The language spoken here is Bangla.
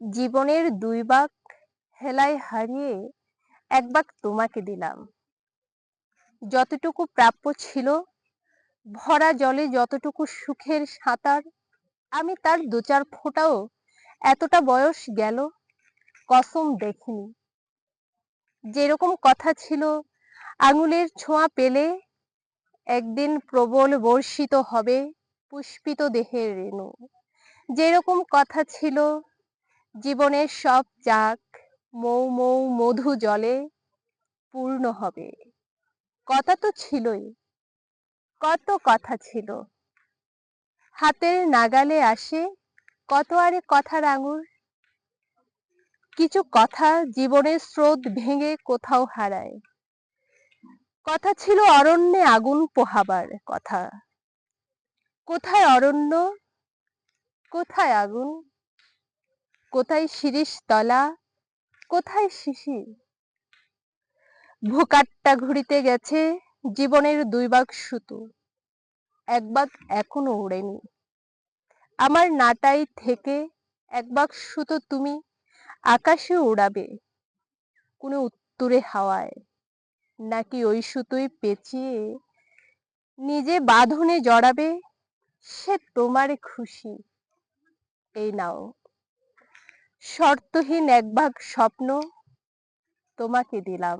জীবনের দুই বাক হেলায় হারিয়ে এক বাক তোমাকে দিলাম। যতটুকু প্রাপ্য ছিল, ভরা জলে যতটুকু সুখের সাঁতার, আমি তার দু চার ফোঁটাও এতটা বয়স গেল, কসম দেখিনি। যেরকম কথা ছিল, আঙুলের ছোঁয়া পেলে একদিন প্রবল বর্ষিত হবে পুষ্পিত দেহের রেণু। যেরকম কথা ছিল জীবনের সব চাক মৌ মৌ মধু জলে পূর্ণ হবে। কথা তো ছিলই, কত কথা ছিল। হাতের নাগালে আসে কত আরে কথার আঙুর কিছু কথা জীবনের স্রোত ভেঙে কোথাও হারায়। কথা ছিল অরণ্যে আগুন পোহাবার কথা। কোথায় অরণ্য, কোথায় আগুন? কোথায় শিরিষ তলা, কোথায় শিশির? ভোকাট্টা ঘুরিতে গেছে জীবনের দুই বাগ সুতো, এক বাগ এখনও ওড়েনি। আমার নাটাই থেকে এক বাগ সুতো তুমি আকাশে উড়াবে কোনো উত্তুরে হাওয়ায়। নাকি ওই সুতোই পেঁচিয়ে নিজে বাঁধনে জড়াবে সে তোমার খুশি? এই নাও। শর্তহীন একভাগ স্বপ্ন তোমাকে দিলাম।